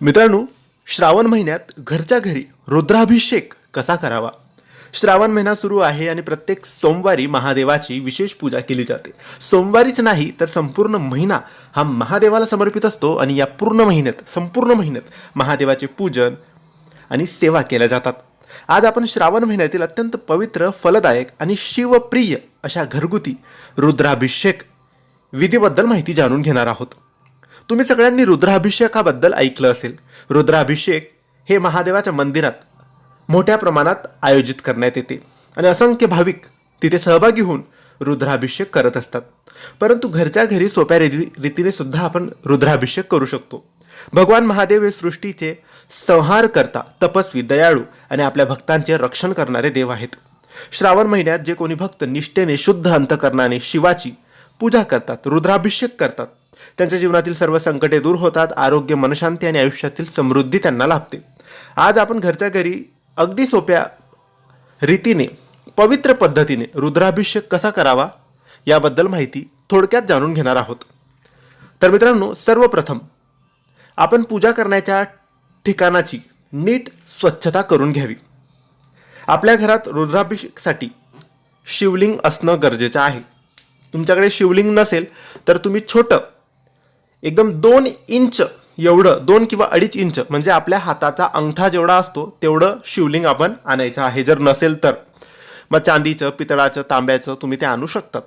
मित्रांनो श्रावण महिन्यात घरच्या घरी रुद्राभिषेक कसा करावा? श्रावण महिना सुरू आहे आणि प्रत्येक सोमवारी महादेवाची विशेष पूजा केली जाते. सोमवारीच नाही तर संपूर्ण महिना हा महादेवाला समर्पित असतो आणि या पूर्ण महिन्यात संपूर्ण महिन्यात महादेवाचे पूजन आणि सेवा केल्या जातात. आज आपण श्रावण महिन्यातील अत्यंत पवित्र फलदायक आणि शिवप्रिय अशा घरगुती रुद्राभिषेक विधीबद्दल माहिती जाणून घेणार आहोत. तुम्ही सगळ्यांनी रुद्राभिषेकाबद्दल ऐकलं असेल. रुद्राभिषेक हे महादेवाच्या मंदिरात मोठ्या प्रमाणात आयोजित करण्यात येते. आणि असंख्य भाविक तिथे सहभागी होऊन रुद्राभिषेक करत असतात. परंतु घरच्या घरी सोप्या रीती रीतीने सुद्धा आपण रुद्राभिषेक करू शकतो. भगवान महादेव हे सृष्टीचे संहार करता तपस्वी दयाळू आणि आपल्या भक्तांचे रक्षण करणारे देव आहेत. श्रावण महिन्यात जे कोणी भक्त निष्ठेने शुद्ध अंतकरणाने शिवाची पूजा करतात रुद्राभिषेक करतात त्यांच्या जीवनातील सर्व संकटे दूर होतात आरोग्य मनशांती आणि आयुष्यातील समृद्धी त्यांना लाभते. आज आपण घरच्या घरी अगदी सोप्या रीतीने पवित्र पद्धतीने रुद्राभिषेक कसा करावा याबद्दल माहिती थोडक्यात जाणून घेणार आहोत. तर मित्रांनो सर्वप्रथम आपण पूजा करण्याच्या ठिकाणाची नीट स्वच्छता करून घ्यावी. आपल्या घरात रुद्राभिषेकसाठी शिवलिंग असणं गरजेचं आहे. तुमच्याकडे शिवलिंग नसेल तर तुम्ही छोटं एकदम दोन इंच एवढं दोन किंवा अडीच इंच म्हणजे आपल्या हाताचा अंगठा जेवढा असतो तेवढं शिवलिंग आपण आणायचं आहे जर नसेल तर. मग चांदीचं पितळाचं तांब्याचं तुम्ही ते आणू शकतात.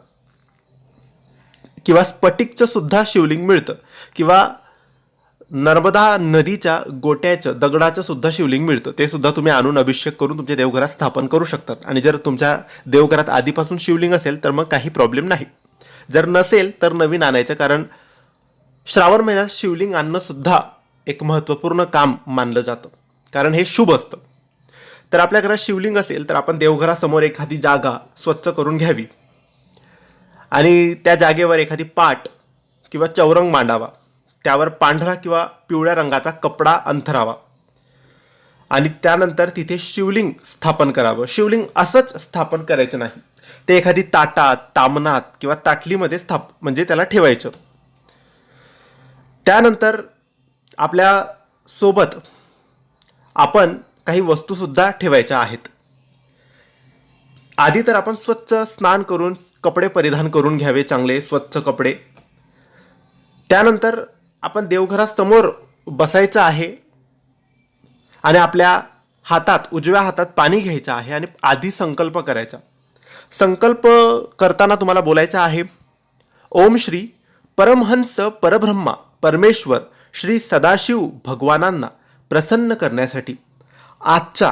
किंवा स्फटिकचं सुद्धा शिवलिंग मिळतं. किंवा नर्मदा नदीच्या गोट्याचं दगडाचं सुद्धा शिवलिंग मिळतं. ते सुद्धा तुम्ही आणून अभिषेक करून तुमच्या देवघरात स्थापन करू शकतात. आणि जर तुमच्या देवघरात आधीपासून शिवलिंग असेल तर मग काही प्रॉब्लेम नाही. जर नसेल तर नवीन आणायचं कारण श्रावण महिन्यात शिवलिंग आणणंसुद्धा एक महत्त्वपूर्ण काम मानलं जातं. कारण हे शुभ असतं. तर आपल्या घरात शिवलिंग असेल तर आपण देवघरासमोर एखादी जागा स्वच्छ करून घ्यावी. आणि त्या जागेवर एखादी पाट किंवा चौरंग मांडावा. त्यावर पांढरा किंवा पिवळ्या रंगाचा कपडा अंथरावा. आणि त्यानंतर तिथे शिवलिंग स्थापन करावं. शिवलिंग असंच स्थापन करायचं नाही. ते एखादी ताटात तामनात किंवा ताटलीमध्ये स्थाप म्हणजे त्याला ठेवायचं. त्यानंतर आपल्यासोबत आपण काही वस्तूसुद्धा ठेवायच्या आहेत. आधी तर आपण स्वच्छ स्नान करून कपडे परिधान करून घ्यावे चांगले स्वच्छ कपडे. त्यानंतर आपण देवघरासमोर बसायचं आहे आणि आपल्या हातात उजव्या हातात पाणी घ्यायचं आहे आणि आधी संकल्प करायचा. संकल्प करताना तुम्हाला बोलायचं आहे ओम श्री परमहंस परब्रह्मा. परमेश्वर श्री सदाशिव भगवानांना प्रसन्न करण्यासाठी आजच्या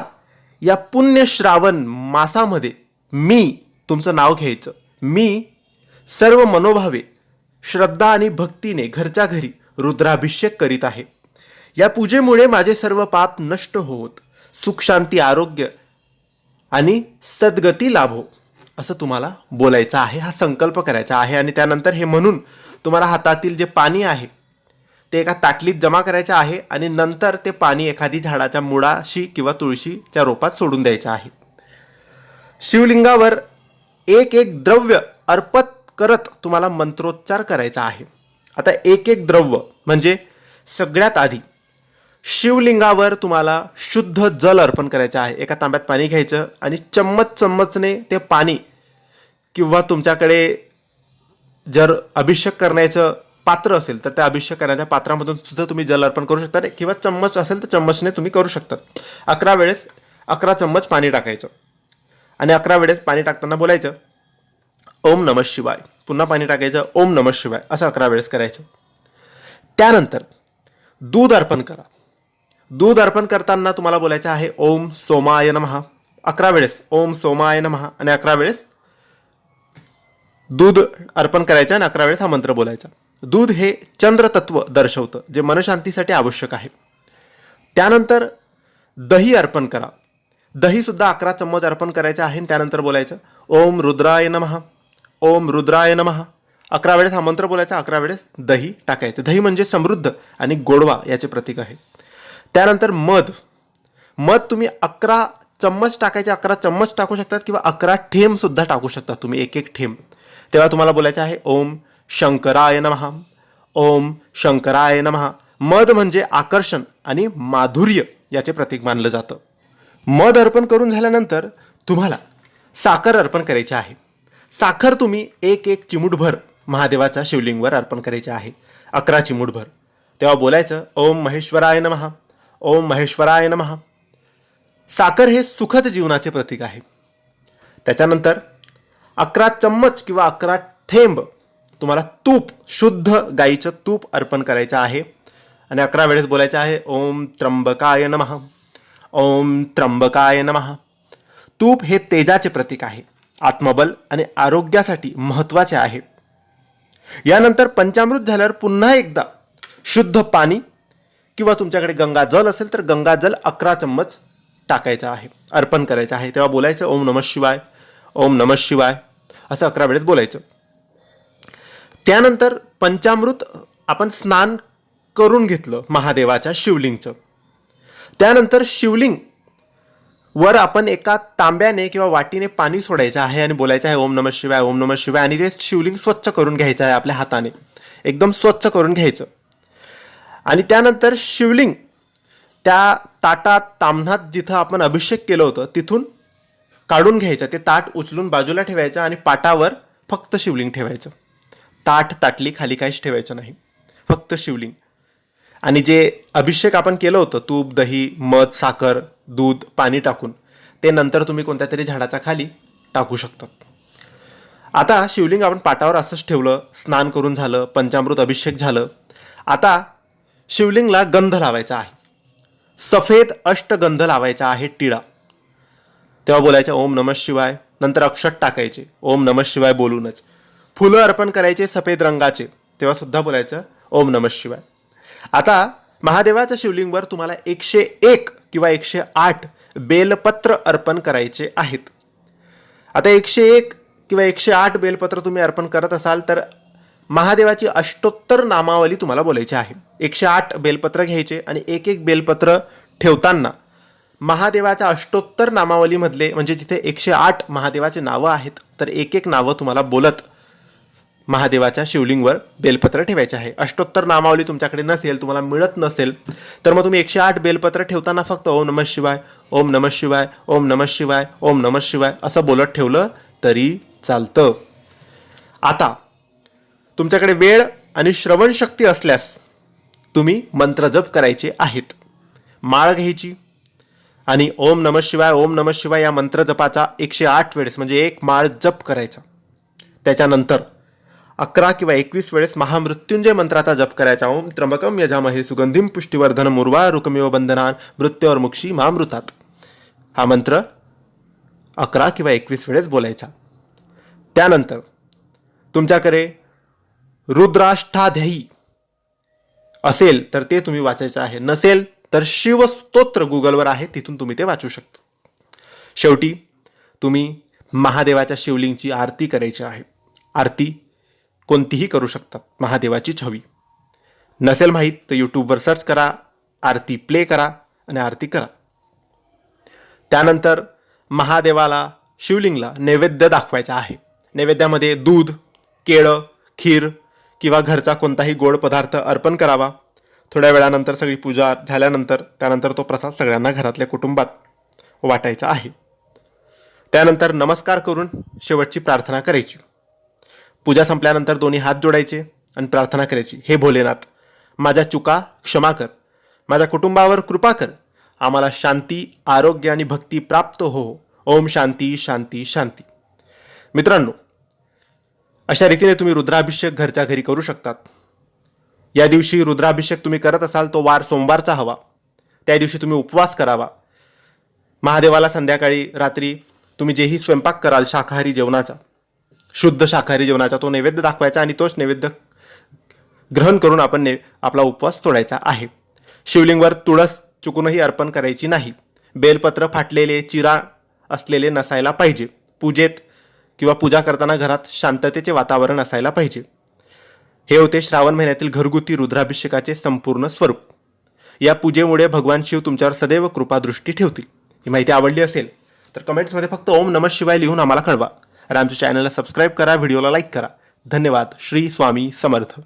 या पुण्य श्रावण मासामध्ये मी तुमचं नाव घ्यायचं. मी सर्व मनोभावे श्रद्धा आणि भक्तीने घरच्या घरी रुद्राभिषेक करीत आहे. या पूजेमुळे माझे सर्व पाप नष्ट होत सुखशांती आरोग्य आणि सद्गती लाभो असं तुम्हाला बोलायचं आहे. हा संकल्प करायचा आहे आणि त्यानंतर हे म्हणून तुम्हाला हातातील जे पाणी आहे ते एका ताटलीत जमा करायचं आहे आणि नंतर ते पाणी एखादी झाडाच्या मुळाशी किंवा तुळशीच्या रोपात सोडून द्यायचं आहे. शिवलिंगावर एक एक द्रव्य अर्पत करत तुम्हाला मंत्रोच्चार करायचा आहे. आता एक एक द्रव्य म्हणजे सगळ्यात आधी शिवलिंगावर तुम्हाला शुद्ध जल अर्पण करायचं आहे. एका तांब्यात पाणी घ्यायचं आणि चम्मच चम्मचने ते पाणी किंवा तुमच्याकडे जर अभिषेक करण्याचं पात्र असेल तर त्या अभिषेक करण्याच्या पात्रामधून सुद्धा तुम्ही जल अर्पण करू शकता किंवा चम्मच असेल तर चम्मचने तुम्ही करू शकतात अकरा वेळेस अकरा चम्मच पाणी टाकायचं. आणि अकरा वेळेस पाणी टाकताना बोलायचं ओम नम शिवाय. पुन्हा पाणी टाकायचं ओम नम शिवाय. असं अकरा वेळेस करायचं. त्यानंतर दूध अर्पण करा. दूध अर्पण करताना तुम्हाला बोलायचं आहे ओम सोमाय नमहा अकरा वेळेस ओम सोमाय नमहा आणि अकरा वेळेस दूध अर्पण करायचं आणि अकरा वेळेस हा मंत्र बोलायचा. दूध हे चंद्रतत्व दर्शवतं जे मनशांतीसाठी आवश्यक आहे. त्यानंतर दही अर्पण करा. दहीसुद्धा अकरा चम्मच अर्पण करायचं आहे आणि त्यानंतर बोलायचं ओम रुद्राय नमः. ओम रुद्राय नमः. अकरा वेळेस हा मंत्र बोलायचा अकरा वेळेस दही टाकायचं. दही म्हणजे समृद्ध आणि गोडवा याचे प्रतीक आहे. त्यानंतर मध. मध तुम्ही अकरा चम्मच टाकायचे अकरा चम्मच टाकू शकतात किंवा अकरा ठेंबसुद्धा टाकू शकता तुम्ही एक एक ठेम तेव्हा तुम्हाला बोलायचं आहे ओम शंकराय नमहा ओम शंकराय नमहा मध म्हणजे आकर्षण आणि माधुर्य याचे प्रतीक मानलं जातं. मध अर्पण करून झाल्यानंतर तुम्हाला साखर अर्पण करायची आहे. साखर तुम्ही एक एक चिमूटभर महादेवाचा शिवलिंगवर अर्पण करायचे आहे. अकरा चिमूटभर. तेव्हा बोलायचं ओम महेश्वराय नमहा ओम महेश्वराय नमः. साखर हे सुखद जीवनाचे प्रतीक आहे. त्याच्यानंतर अकरा चम्मच किंवा अकरा थेंब तुम्हाला तूप शुद्ध गाईचं तूप अर्पण करायचं आहे. आणि अकरा वेळेस बोलायचं आहे ओम त्र्यंबकाय नमः ओम त्र्यंबकाय नमः. तूप हे तेजाचे प्रतीक आहे आत्मबल आणि आरोग्यासाठी महत्त्वाचे आहे. यानंतर पंचामृत झाल्यावर पुन्हा एकदा शुद्ध पाणी किंवा तुमच्याकडे गंगाजल असेल तर गंगाजल अकरा चम्मच टाकायचं आहे अर्पण करायचं आहे. तेव्हा बोलायचं ओम नमः शिवाय ओम नमः शिवाय. असं अकरा वेळेस बोलायचं. त्यानंतर पंचामृत आपण स्नान करून घेतलं महादेवाच्या शिवलिंगचं. त्यानंतर शिवलिंग वर आपण एका तांब्याने किंवा वाटीने पाणी सोडायचं आहे आणि बोलायचं आहे ओम नमः शिवाय ओम नमः शिवाय. आणि ते शिवलिंग स्वच्छ करून घ्यायचं आहे आपल्या हाताने. एकदम स्वच्छ करून घ्यायचं. आणि त्यानंतर शिवलिंग त्या ताटात तांबणात जिथं आपण अभिषेक केलं होतं तिथून काढून घ्यायचं. ते ताट उचलून बाजूला ठेवायचं आणि पाटावर फक्त शिवलिंग ठेवायचं. ताट ताटली खाली काहीच ठेवायचं नाही. फक्त शिवलिंग. आणि जे अभिषेक आपण केलं होतं तूप दही मध साखर दूध पाणी टाकून ते नंतर तुम्ही कोणत्या तरी झाडाच्या खाली टाकू शकतात. आता शिवलिंग आपण पाटावर असंच ठेवलं स्नान करून झालं पंचामृत अभिषेक झालं. आता शिवलिंगला गंध लावायचा आहे. सफेद अष्टगंध लावायचा आहे टिळा. तेव्हा बोलायचं ओम नमः शिवाय. नंतर अक्षत टाकायचे ओम नमः शिवाय बोलूनच. फुलं अर्पण करायचे सफेद रंगाचे तेव्हा सुद्धा बोलायचं ओम नमः शिवाय. आता महादेवाच्या शिवलिंगवर तुम्हाला एकशे एक किंवा एकशे आठ बेलपत्र अर्पण करायचे आहेत. आता एकशे एक किंवा एकशे आठ बेलपत्र तुम्ही अर्पण करत असाल तर महादेवाची अष्टोत्तर नामावली तुम्हाला बोलायची आहे. एकशे आठ बेलपत्र घ्यायचे आणि एक एक बेलपत्र ठेवताना महादेवाच्या अष्टोत्तर नामावलीमधले म्हणजे जिथे एकशे आठ महादेवाचे नावं आहेत तर एक एक नावं तुम्हाला बोलत महादेवाच्या शिवलिंगवर बेलपत्र ठेवायचे आहे. अष्टोत्तर नामावली तुमच्याकडे नसेल तुम्हाला मिळत नसेल तर मग तुम्ही एकशे आठ बेलपत्र ठेवताना फक्त ओम नमः शिवाय ओम नमः शिवाय ओम नमः शिवाय ओम नमः शिवाय असं बोलत ठेवलं तरी चालतं. आता तुमच्याकडे वेळ आणि श्रवणशक्ती असल्यास तुम्ही मंत्र जप करायचे आहेत. माळ घ्यायची आणि ओम नमः शिवाय ओम नमः शिवाय या मंत्र जपाचा एकशे आठ वेळेस म्हणजे एक माळ जप करायचा. त्याच्यानंतर अकरा किंवा एकवीस वेळेस महामृत्युंजय मंत्राचा जप करायचा. ओम त्र्यंबकम यजामहे सुगंधिम पुष्टीवर्धन मुर्वा रुकमेव बंधनान मृत्यूवर मुक्षी महामृतात हा मंत्र अकरा किंवा एकवीस वेळेस बोलायचा. त्यानंतर तुमच्याकडे रुद्राष्टाध्यायी असेल तर ते तुम्ही वाचायचं आहे. नसेल तर शिवस्तोत्र गुगलवर आहे तिथून तुम्ही ते वाचू शकता. शेवटी तुम्ही महादेवाच्या शिवलिंगची आरती करायची आहे. आरती कोणतीही करू शकतात. महादेवाचीच हवी. नसेल माहीत तर यूट्यूबवर सर्च करा आरती प्ले करा आणि आरती करा. त्यानंतर महादेवाला शिवलिंगला नैवेद्य दाखवायचा आहे. नैवेद्यामध्ये दूध केळं खीर किंवा घरचा कोणताही गोड पदार्थ अर्पण करावा. थोड्या वेळानंतर सगळी पूजा झाल्यानंतर त्यानंतर तो प्रसाद सगळ्यांना घरातल्या कुटुंबात वाटायचा आहे. त्यानंतर नमस्कार करून शेवटची प्रार्थना करायची. पूजा संपल्यानंतर दोन्ही हात जोडायचे आणि प्रार्थना करायची हे भोलेनाथ माझ्या चुका क्षमा कर. माझ्या कुटुंबावर कृपा कर. आम्हाला शांती आरोग्य आणि भक्ती प्राप्त हो. ओम शांती शांती शांती. मित्रांनो अशा रीतीने तुम्ही रुद्राभिषेक घरच्या घरी करू शकतात. या दिवशी रुद्राभिषेक तुम्ही करत असाल तो वार सोमवारचा हवा. त्या दिवशी तुम्ही उपवास करावा. महादेवाला संध्याकाळी रात्री तुम्ही जेही स्वयंपाक कराल शाकाहारी जेवणाचा शुद्ध शाकाहारी जेवणाचा तो नैवेद्य दाखवायचा आणि तोच नैवेद्य ग्रहण करून आपण ने आपला उपवास सोडायचा आहे. शिवलिंगवर तुळस चुकूनही अर्पण करायची नाही. बेलपत्र फाटलेले चिरा असलेले नसायला पाहिजे. पूजेत किंवा पूजा करताना घरात शांततेचे वातावरण असायला पाहिजे. हे होते श्रावण महिन्यातील घरगुती रुद्राभिषेकाचे संपूर्ण स्वरूप. या पूजेमुळे भगवान शिव तुमच्यावर सदैव कृपादृष्टी ठेवतील. ही माहिती आवडली असेल तर कमेंट्समध्ये फक्त ओम नमः शिवाय लिहून आम्हाला कळवा. आणि आमच्या चॅनलला सबस्क्राईब करा व्हिडिओला लाईक करा. धन्यवाद. श्री स्वामी समर्थ.